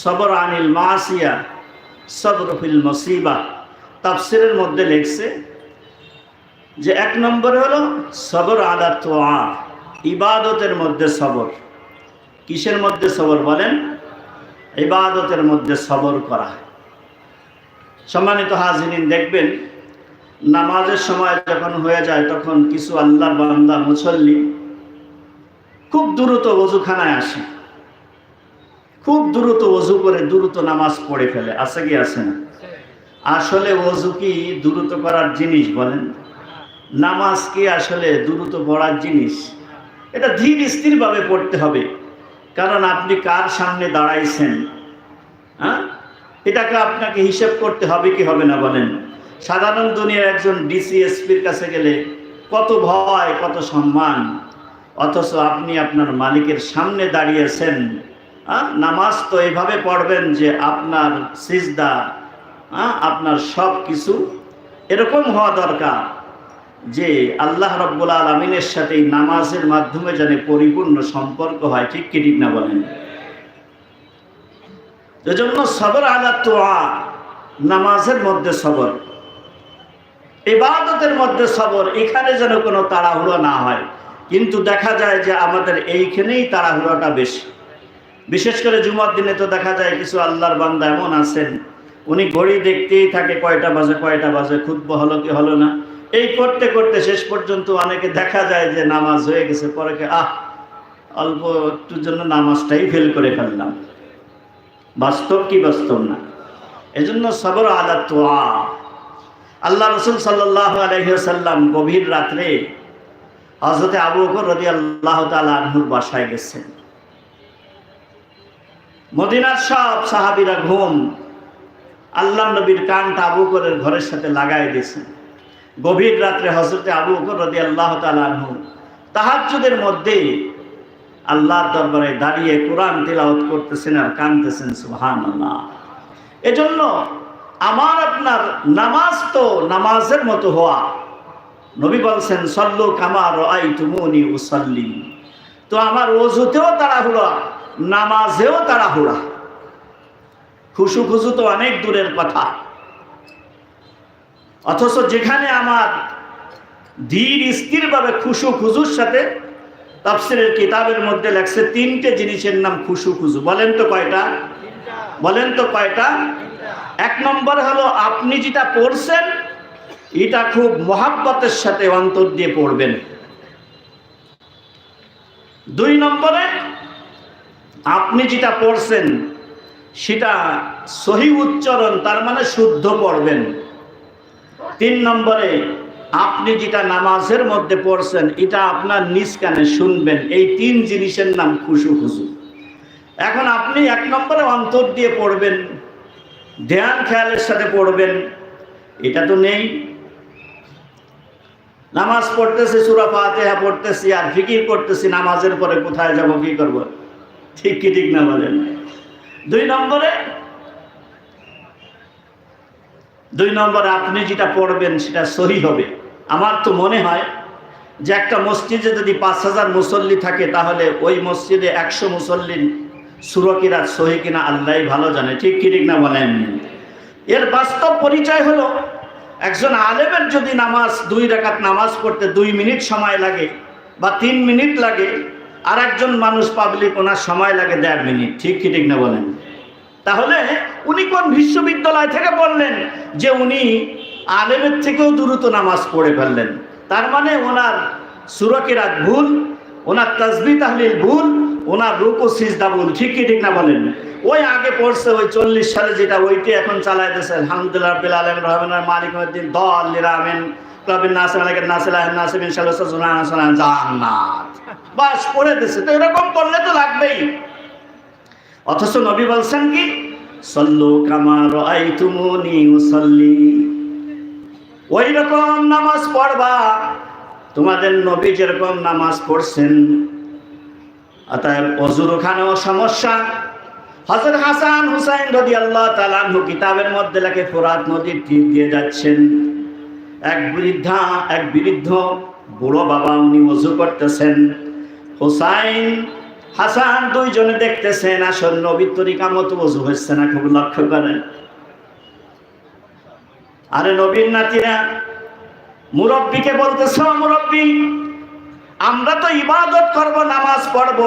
সবর আনিল মাসিয়া, সবর ফিল মসিবা। তাফসিরের মধ্যে লেখছে যে এক নম্বরে হলো সবর আলা তোয়া, ইবাদতের মধ্যে সবর। কিসের মধ্যে সবর বলেন? ইবাদতের মধ্যে সবর করা। সম্মানিত হাজিরিন, দেখবেন নামাজের সময় যখন হয়ে যায়, তখন কিছু আল্লাহর বান্দা মুসল্লি খুব দ্রুত ওজুখানায় আসে। খুব দ্রুত অজু করে দ্রুত নামাজ পড়ে ফেলে। আছে কি, আছে না? আসলে ওজু কি দ্রুত করার জিনিস বলেন? নামাজ কি আসলে দ্রুত পড়ার জিনিস? এটা ধীর স্থিরভাবে পড়তে হবে। কারণ আপনি কার সামনে দাঁড়াইছেন হ্যাঁ? এটাকে আপনাকে হিসেব করতে হবে কি হবে না বলেন? সাধারণ দুনিয়ার একজন ডিসিএসপির কাছে গেলে কত ভয়, কত সম্মান। অথচ আপনি আপনার মালিকের সামনে দাঁড়িয়েছেন? নামাজ তো এভাবে পড়বেন যে আপনার সিজদা হ্যাঁ? আপনার সব কিছু এরকম হওয়া দরকার যে আল্লাহ রব্বুল আলমিনের সাথে এই নামাজের মাধ্যমে যেন পরিপূর্ণ সম্পর্ক হয়। ঠিক কি, ঠিক না বলেন? এজন্য সবর আলা তোয়া নামাজের মধ্যে সবর, ইবাদতের মধ্যে সবর, এখানে যেন কোনো তাড়াহুড়ো না হয়। কিন্তু দেখা যায় যে আমাদের এইখানেই তাড়াহুড়োটা বেশি। বিশেষ করে জুমার দিনে তো দেখা যায় কিছু আল্লাহর বান্দা এমন আছেন, উনি ঘড়ি দেখতেই থাকে কয়টা বাজে কয়টা বাজে খুদ্ হলো কি হলো না। এই করতে করতে শেষ পর্যন্ত অনেকে দেখা যায় যে নামাজ হয়ে গেছে, পরে আহ, অল্প একটুর জন্য নামাজটাই ফেল করে ফেললাম। বাস্তব কি বাস্তব না? এজন্য সবর আদা তোয়া আল্লাহ রসুল সাল্লাহ আলহিহাল্লাম গভীর রাত্রে হজরতে আবু রদি আল্লাহ তালা আনহুর বাসায় গেছেন। মদিনার সব সাহাবিরা ঘুম। আল্লাহ নবীর কানটা আবু বকরের ঘরের সাথে লাগাই দিয়েছেন গভীর রাত্রে হজরতে আবু বকর রদি আল্লাহ তালা আনহু তাহাজ্জুদের মধ্যে আল্লাহর দরবারে দাঁড়িয়ে কোরআন তেলাওয়াত করতেছেন আর কানতেছেন সুহান আল্লাহ এজন্য আমার আপনার নামাজ তো নামাজের মতো হওয়া। নবী বলছেন, সল্লু কামার আই তুমনি উসল্লি। তো আমার ওজুতেও তাড়াহুড়া। নামাজেও তাড়াহুড়া। খুশু খুশু তো অনেক দূরের কথা। অথচ যেখানে আমার ধীর স্থিরভাবে খুশু খুজুর সাথে তাফসিরের কিতাবের মধ্যে লেখছে তিনটে জিনিসের নাম খুশু খুজু বলেন তো কয়টা? বলেন তো কয়টা? এক নম্বর হলো, আপনি যেটা পড়ছেন, এটা খুব মহাব্বতের সাথে অন্তর দিয়ে পড়বেন। দুই নম্বরে আপনি যেটা পড়ছেন, সেটা সহি উচ্চারণ, তার মানে শুদ্ধ পড়বেন। তিন নম্বরে, আপনি যেটা নামাজের মধ্যে পড়ছেন, এটা আপনার নিজ কানে শুনবেন। এই তিন জিনিসের নাম খুশু খুশু। এখন আপনি এক নম্বরে অন্তর দিয়ে পড়বেন, ধ্যান খেয়ালের সাথে পড়বেন, এটা তো নেই। নামাজ পড়তেছি, সুরা ফাতেহা পড়তেছি, আর ফিকির করতেছি, নামাজের পরে কোথায় যাব, কি করব? ঠিক কি, ঠিক না বলেন? দুই নম্বরে দুই নম্বরে আপনি যেটা পড়বেন সেটা সহি হবে। আমার তো মনে হয় যে একটা মসজিদে যদি পাঁচ হাজার মুসল্লি থাকে, তাহলে ওই মসজিদে একশো মুসল্লি সুরকিরা সহি কিনা আল্লাহ ভালো জানে। ঠিক কি, ঠিক না বলেন? এর বাস্তব পরিচয় হলো, একজন আলেমের যদি নামাজ, দুই রাকাত নামাজ পড়তে দুই মিনিট সময় লাগে বা তিন মিনিট লাগে আর একজন মানুষ পাবলিক ওনার সময় লাগে দেড় মিনিট। ঠিক কি, ঠিক না বলেন? তাহলে উনি কোন বিশ্ববিদ্যালয় থেকে বললেন যে উনি আলেমের থেকেও দ্রুত নামাজ পড়ে ফেললেন? তার মানে ওনার সুরকিরাত ভুল? ওনার তসবি তাহলিল ভুল? ওনার ও সিজদা ভুল? ঠিক কি, ঠিক না বলেন? ওই আগে পড়ছে, ওই চল্লিশ সালে যেটা, ওইটি এখন চালাইতেছে। আলহামদুলিল্লাহ বিল রহমান মালিক উদ্দিন দল লিরামেন পড়ে দিছে। তো এরকম করলে তো লাগবেই। অথচ নবী বলছেন কি? সল্লু কামার ওই রকম নামাজ পড়বা। তোমাদের নবী যেরকম নামাজ পড়ছেন। অতএব অজুর ওখানেও সমস্যা। হজরত হাসান হুসাইন রদি আল্লাহ কিতাবের মধ্যে লাগে ফোরাত নদীর তীর দিয়ে যাচ্ছেন। এক বৃদ্ধা, এক বৃদ্ধ বুড়ো বাবা উনি অজু করতেছেন। হুসাইন, হাসান দুইজনে দেখতেছেন, আসল নবীর তরিকা মতো অজু হচ্ছে না, খুব লক্ষ্য করেন। আরে নবীর নাতিরা, মুরব্বীকে বলতেছ, মুরব্বী, আমরা তো ইবাদত করব, নামাজ পড়ব।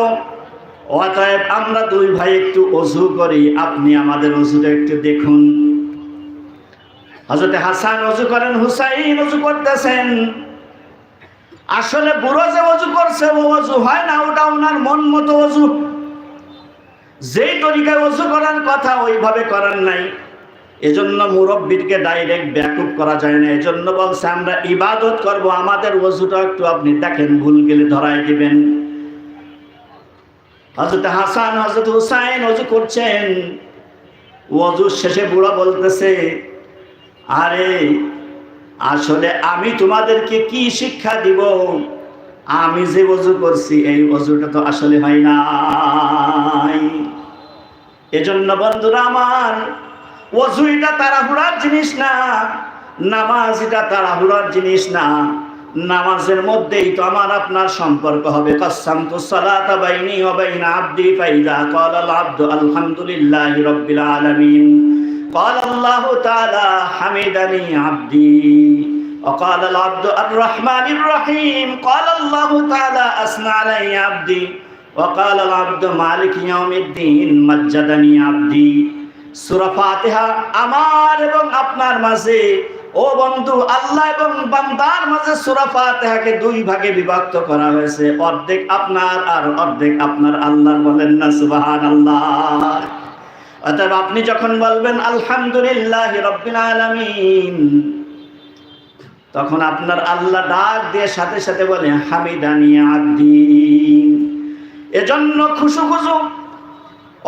অতএব আমরা দুই ভাই একটু অজু করি, আপনি আমাদের অজুটা একটু দেখুন। হজরতে হাসান অজু করেন, হুসাইন অজু করতেছেন। আসলে বুড়ো যে অজু করছে, ও অজু হয় না, ওটা ওনার মন মতো অজু যেই তরিকায় অজু করার কথা ওইভাবে করার নাই। এজন্য মুরব্বীরকে ডাইরেক্ট ব্যাকুপ করা যায় না। এজন্য বলছে, আমরা ইবাদত করব, আমাদের অজুটা একটু আপনি দেখেন, ভুল গেলে ধরাই দিবেন। হজরত হাসান হজরত হুসাইন অজু করছেন। অজু শেষে বুড়া বলতেছে আরে, আসলে আমি তোমাদেরকে কি শিক্ষা দিব? আমি যে অজু করছি, এই অজুটা তো আসলে হয় নাই। এজন্য বন্ধুরা আমার অজু এটা তাড়াহুড়ার জিনিস না নামাজ এটা তাড়াহুড়ার জিনিস না। নামাজের মধ্যেই তো আমার আপনার সম্পর্ক হবে। কাসাম তো সালাতা বাইনি ওয়া বাইনা আবদি ফাইদা ক্বালা আল আবদু আলহামদুলিল্লাহি রাব্বিল আলামিন। قال الله تعالى حمدني عبدي وقال العبد الرحمن الرحيم قال الله تعالى أثنى علي عبدي وقال العبد مالك يوم الدين مجدني عبدي সূরা ফাতিহা আমার এবং আপনার মাঝে ও বন্ধু আল্লাহ এবং বান্দার মাঝে সূরা ফাতিহাকে দুই ভাগে বিভক্ত করা হয়েছে অর্ধেক আপনার আর অর্ধেক আপনার আল্লাহ বলেন না সুবহানাল্লাহ অতএব আপনি যখন বলবেন, আলহামদুলিল্লাহ রব্বিল আলামিন, তখন আপনার আল্লাহ ডাক দিয়ে সাথে সাথে বলে, হামিদানি আব্দি। এজন্য খুশু খুশু।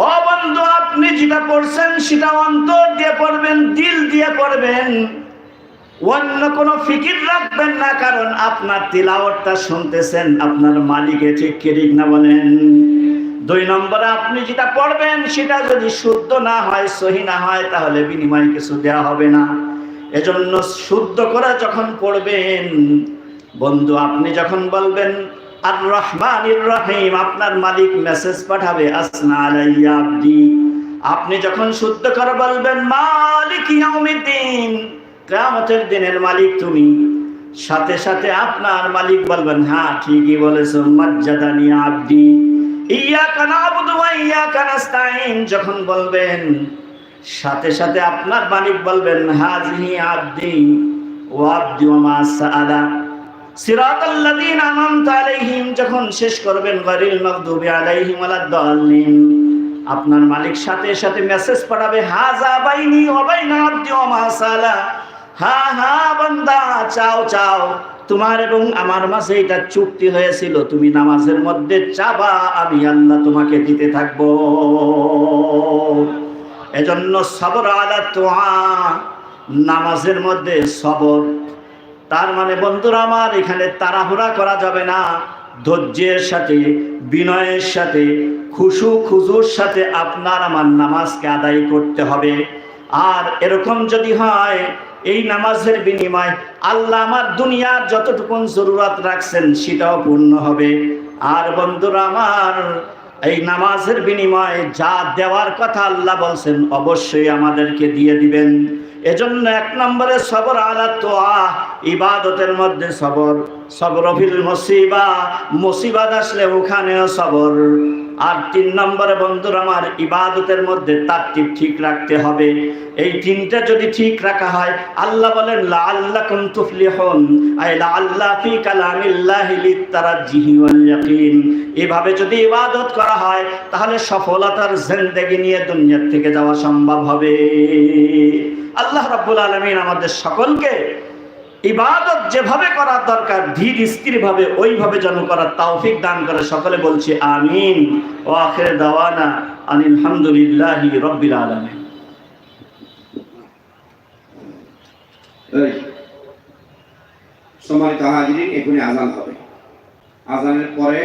ও বন্ধু, আপনি যেটা পড়ছেন সেটা অন্তর দিয়ে পড়বেন, দিল দিয়ে পড়বেন। অন্য কোনো ফিকির রাখবেন না, কারণ আপনার তিলাওয়াতটা শুনতেছেন, আপনার মালিকে ঠিক ঠিক না বলেন? দুই নম্বরে আপনি যেটা পড়বেন সেটা যদি শুদ্ধ না হয়, সহি না হয়, তাহলে বিনিময় কিছু দেওয়া হবে না। এজন্য শুদ্ধ করে যখন পড়বেন, বন্ধু, আপনি যখন বলবেন আর রহমান রহিম, আপনার মালিক মেসেজ পাঠাবে, আসনা আব্দি। আপনি যখন শুদ্ধ করে বলবেন, মালিক ইয়াউমিদ্দিন, কিয়ামতের দিনের মালিক তুমি। সাথে সাথে আপনার মালিক বলবেন হ্যাঁ ঠিকই বলেছ, মজ্জাদানি আব্দি। ওয়া যখন বলবেন, সাথে সাথে আপনার মালিক বলবেন হাজিহি আব্দি ও আব্দি ওয়া মা যখন শেষ করবেন আপনার মালিক সাথে সাথে মেসেজ পাঠাবে হাজা বাইনি ওয়া বাইনা ওয়া মা হা হা, বান্দা, চাও চাও। তোমার এবং আমার মাঝে এটা চুক্তি হয়েছিল। তুমি নামাজের মধ্যে চাবা আমি আল্লাহ তোমাকে দিতে থাকব। এজন্য সবর আলা তোয়া, নামাজের মধ্যে সবর। তার মানে বন্ধুরা আমার, এখানে তাড়াহুড়া করা যাবে না। ধৈর্যের সাথে, বিনয়ের সাথে, খুশু খুজুর সাথে আপনার আমার নামাজকে আদায় করতে হবে। আর এরকম যদি হয় এই নামাজের বিনিময় আল্লাহ আমার দুনিয়ার যতটুকুন জরুরত রাখছেন, সেটাও পূর্ণ হবে। আর বন্ধুরা আমার, এই নামাজের বিনিময়ে যা দেওয়ার কথা আল্লাহ বলছেন, অবশ্যই আমাদেরকে দিয়ে দিবেন। এজন্য এক নম্বরে সবর আলা তোয়া, ইবাদতের মধ্যে সবর। সবরফিল মসিবা মুসিবাদ আসলে ওখানেও সবর। আর তিন নম্বরে বন্ধুর আমার ইবাদতের মধ্যে তারটিব ঠিক রাখতে হবে। এই তিনটা যদি ঠিক রাখা হয়, আল্লাহ বলেন লা আল্লাহ কুম তুফলিহুন আই এভাবে যদি ইবাদত করা হয়, তাহলে সফলতার জিন্দেগি নিয়ে দুনিয়া থেকে যাওয়া সম্ভব হবে। আল্লাহ রাব্বুল আলামিন আমাদের সকলকে ইবাদত যেভাবে করার দরকার, ধীর স্থির ভাবে ওইভাবে যেন করার তাওফিক দান করে সকলে বলছে আমিন। ও আখের দাওয়ানা আনিল হামদুলিল্লাহ রব্বিল আলমে সময় সম্মানিত এখানে আজান হবে। আজানের পরে